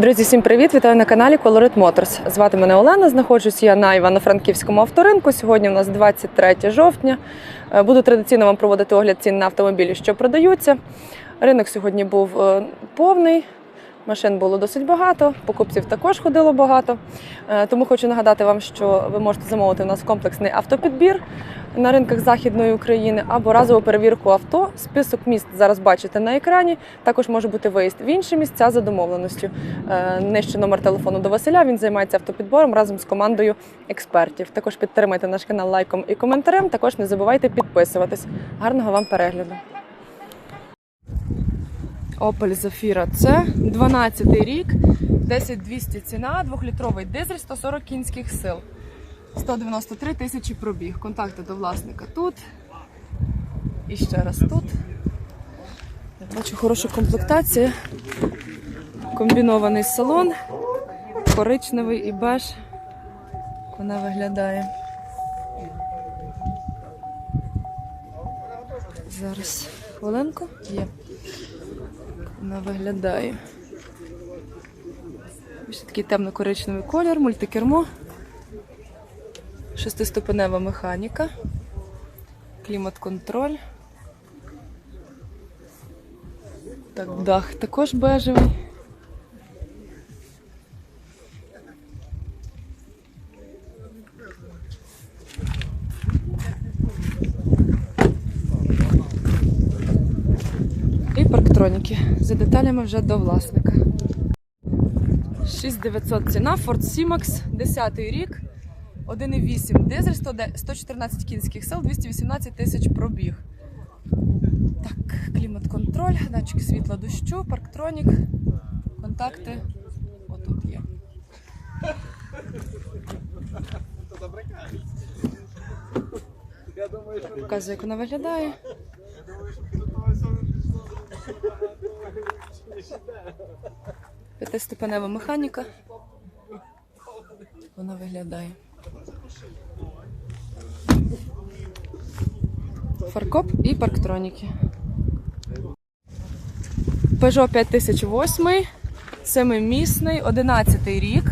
Друзі, всім привіт! Вітаю на каналі Colorit Motors. Звати мене Олена. Знаходжусь я на Івано-Франківському авторинку. Сьогодні у нас 23 жовтня. Е, Буду традиційно вам проводити огляд цін на автомобілі, що продаються. Ринок сьогодні був е, повний. Машин було досить багато, покупців також ходило багато. Е, Тому хочу нагадати вам, що ви можете замовити у нас комплексний автопідбір на ринках Західної України або разову перевірку авто. Список міст зараз бачите на екрані. Також може бути виїзд в інші місця за домовленістю. Е, Нижче номер телефону до Василя. Він займається автопідбором разом з командою експертів. Також підтримайте наш канал лайком і коментарем. Також не забувайте підписуватись. Гарного вам перегляду. Opel Zafira C, 12 рік, 10200 ціна, 2-літровий дизель, 140 кінських сил. 193 тисячі пробіг. Контакти до власника тут. І ще раз тут. Я бачу хороша комплектація. Комбінований салон, коричневий і беж. Вона виглядає. Зараз хвилинку. Є. Вона виглядає. Ось такий темно-коричневий колір, мультикермо. Шестиступенева механіка, клімат-контроль. Так, дах також бежевий. Парктроніки. За деталями вже до власника. 6900 ціна, Ford C-Max, 10 рік. 1,8 дизель, 114 кінських сил, 218 тисяч пробіг. Так, клімат-контроль, датчик світла дощу, парктронік, контакти. Отут є. Показую, як вона виглядає. П'ятиступенева механіка. Вона виглядає. Фаркоп і парктроніки. Peugeot 5008, семимісний, 11 рік.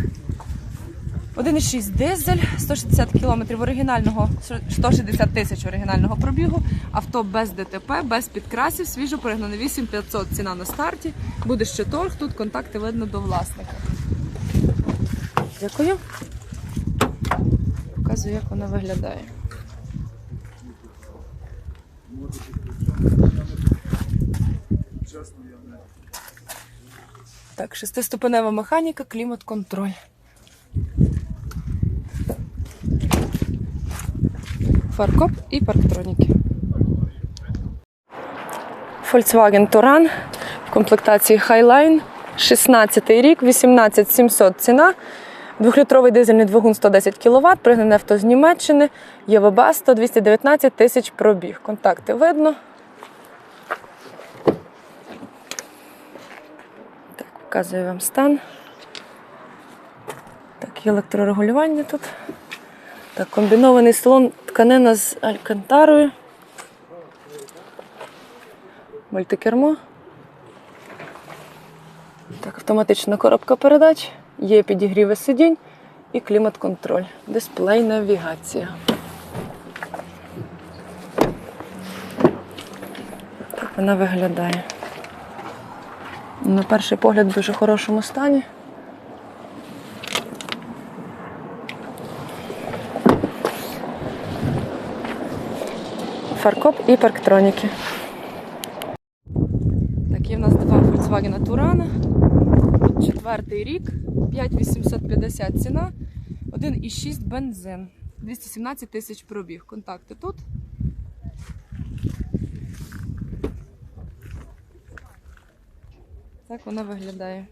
1,6 дизель, 160 км оригінального, 160 тисяч оригінального пробігу. Авто без ДТП, без підкрасів, свіжо пригнане 8500 ціна на старті. Буде ще торг, тут контакти видно до власника. Дякую. Показую, як вона виглядає. Так, шестиступенева механіка, клімат-контроль. Фаркоп і парктроніки. Volkswagen Touran в комплектації Highline. 16 рік, 18700 ціна. Двохлітровий дизельний двигун 110 кВт, пригнане авто з Німеччини, ЄВБ 100 219 тисяч пробіг. Контакти видно. Так, показую вам стан. Так, електрорегулювання тут. Так, комбінований салон тканина з алькантарою. Мультикермо. Так, автоматична коробка передач, є підігріви сидінь і клімат-контроль. Дисплей навігація. Так вона виглядає. На перший погляд в дуже хорошому стані. Фаркоп і парктроніки. Так, є в нас два Volkswagen Турана. Четвертий рік, 5850 ціна, 1,6 бензин, 217 тисяч пробіг. Контакти тут. Так вона виглядає.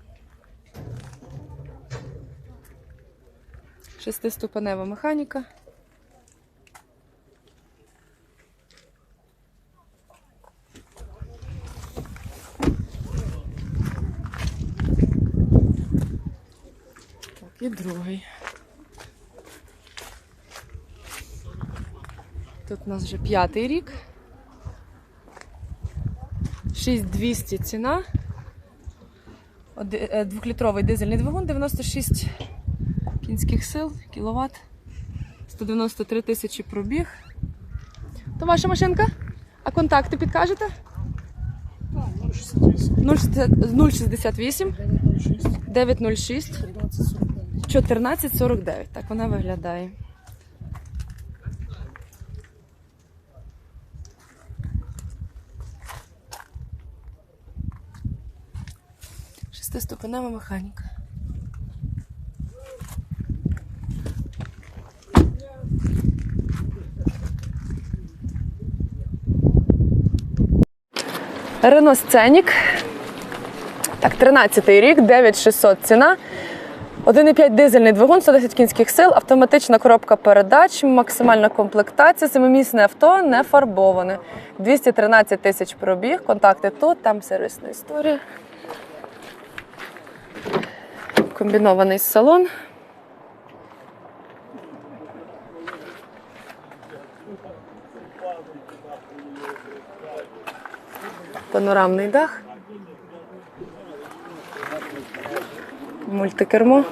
Шестиступенева механіка. І другий. Тут у нас вже п'ятий рік. 6200 ціна. Е, Двохлітровий дизельний двигун, 96 кінських сил, кіловат, 193 тисячі пробіг. То ваша машинка? А контакти підкажете? 068 906 1449. Так вона виглядає. Шестиступенева механіка. Рено Сценік. Так, 13-й рік, 9600 ціна. 1,5 дизельний двигун, 110 кінських сил, автоматична коробка передач, максимальна комплектація, семимісне авто, не фарбоване. 213 тисяч пробіг, контакти тут, там сервісна історія. Комбінований салон. Панорамний дах. Мультикермо.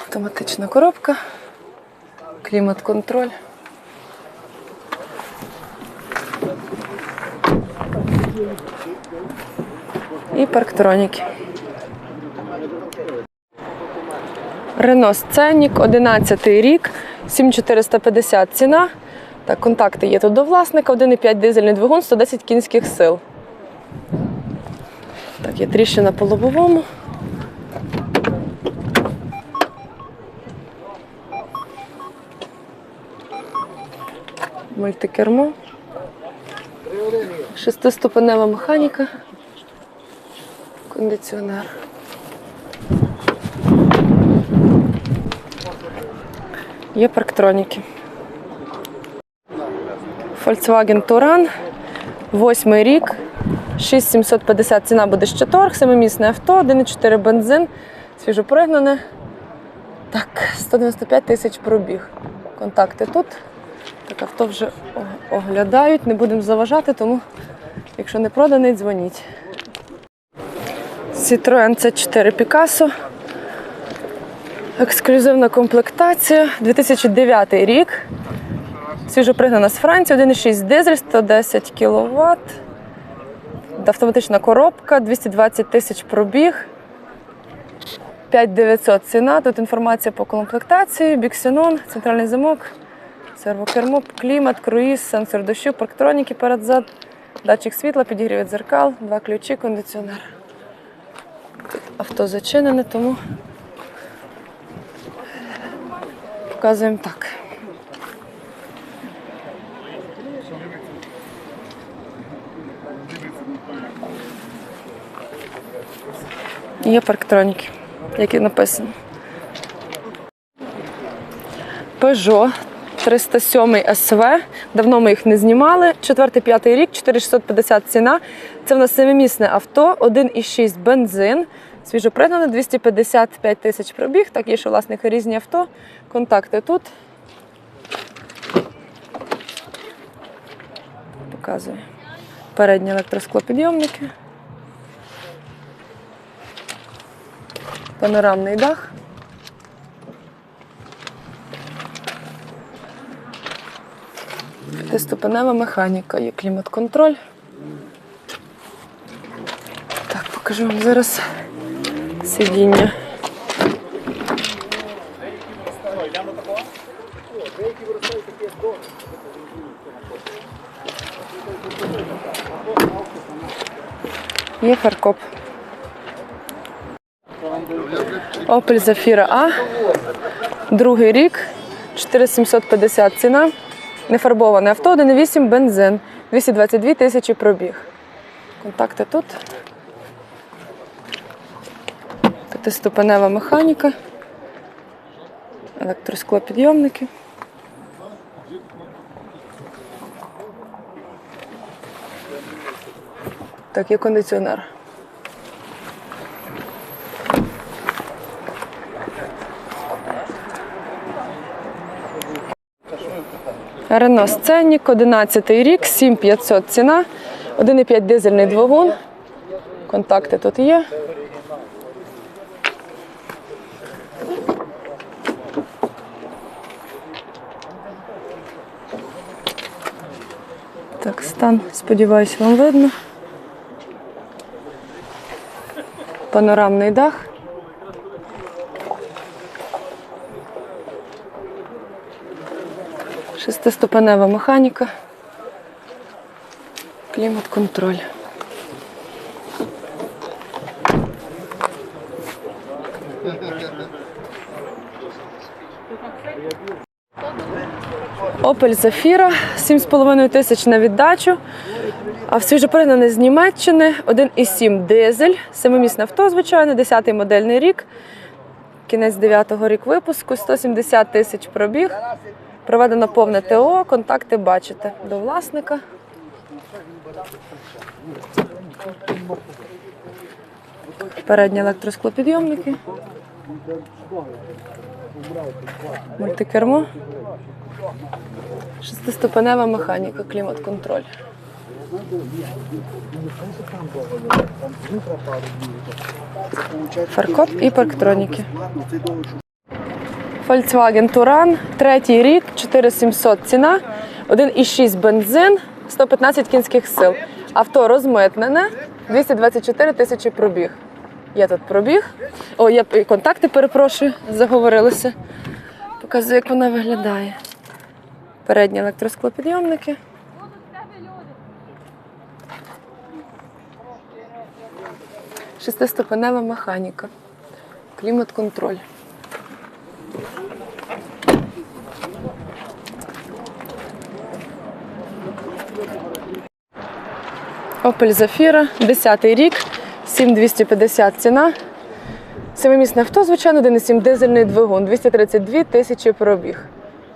Автоматична коробка. Клімат-контроль. І парктроніки. Рено Сценік, 11 рік, 7450 ціна. Так, контакти є тут до власника, 1,5 дизельний двигун, 110 кінських сил. Так, є тріщина по лобовому. Мультикермо. Шестиступенева механіка. Кондиціонер. Є парктроніки. Volkswagen Touran, восьмий рік, 6750 ціна буде ще торг, семимісне авто, 1,4 бензин, свіжопригнане. Так, 195 тисяч пробіг. Контакти тут. Так, авто вже оглядають, не будемо заважати, тому якщо не проданий, дзвоніть. Citroen C4 Picasso. Ексклюзивна комплектація. 2009 рік. Свіжопригнана з Франції, 1,6 дизель, 110 кВт. Автоматична коробка, 220 тисяч пробіг. 5900 ціна. Тут інформація по комплектації, біксенон, центральний замок, сервокермо, клімат, круїз, сенсор дощу, парктроніки перед-зад, датчик світла, підігрів дзеркал, два ключі, кондиціонер. Авто зачинене, тому показуємо так. Є парктроніки, які написано. Peugeot 307 SV. Давно ми їх не знімали. 4-5 рік, 4650 ціна. Це в нас семимісне авто, 1,6 бензин. Свіжопригнане, 255 тисяч пробіг. Так, є ще власники різні авто. Контакти тут. Показую. Передні електросклопідйомники. Панорамний дах. П'ятиступенева механіка, є клімат-контроль. Так, покажу вам зараз сидіння. Є фаркоп. Opel Zafira A. Другий рік. 4750 ціна. Нефарбоване авто, 1,8 бензин. 222 тисячі пробіг. Контакти тут. П'ятиступенева механіка. Електросклопідйомники. Так, є кондиціонер. Рено Сценік, 11 рік, 7500 ціна, 1,5 дизельний двигун, Контакти тут є. Так, стан, сподіваюся, вам видно. Панорамний дах. Шестиступенева механіка. Клімат-контроль. Opel Zafira 7,5 тисяч на віддачу. А свіжопригнаний з Німеччини 1,7 дизель, семимісне авто, звичайно, 10-й модельний рік. Кінець 9-го рік випуску, 170 тисяч пробіг. Проведено повне ТО, контакти бачите до власника. Передні електросклопідйомники. Мультикермо. Шестиступенева механіка, клімат-контроль. Фаркоп і парктроніки. Volkswagen Touran, третій рік, 4700 ціна, 1,6 бензин, 115 кінських сил. Авто розмитнене, 224 тисячі пробіг. Є тут пробіг. О, є і контакти, перепрошую, заговорилися. Показую, як вона виглядає. Передні електросклопідйомники. Шестиступенева механіка. Клімат-контроль. Opel Zafira, 10 рік, 7250 ціна. Семимісне авто, звичайно, 1,7 дизельний двигун, 232 тисячі пробіг.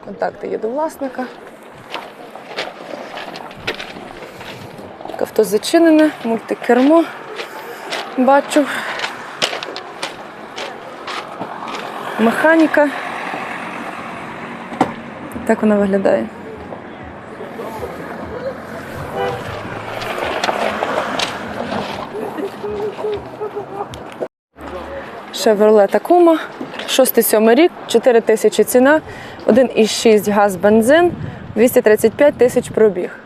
Контакти є до власника. Авто зачинене, мультикермо. Бачу. Механіка. Так вона виглядає. Chevrolet Tacoma, 6-7 рік, 4 тисячі ціна, 1,6 газ бензин, 235 тисяч пробіг.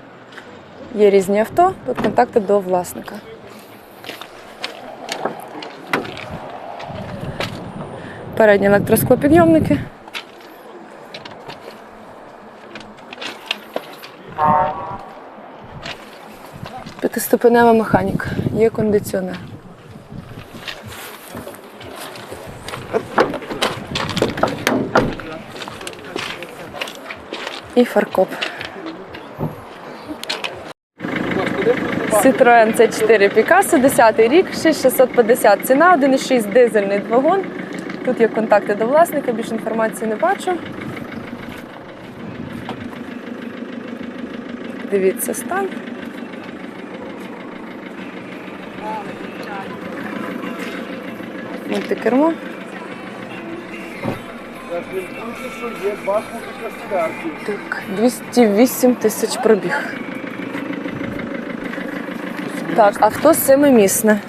Є різні авто, тут контакти до власника. Передні електросклопідйомники. П'ятиступенева механіка. Є кондиціонер. І фаркоп. Citroen C4 Picasso, 10 рік, 6650 ціна, 1,6 дизельний двигун. Тут є контакти до власника, більше інформації не бачу. Дивіться стан. Мультикермо. Так, 208 тисяч пробіг. Так, авто семимісне.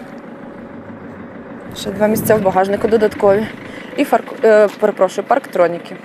Ще два місця в багажнику додаткові. І фарк... е, перепрошую, парктроніки.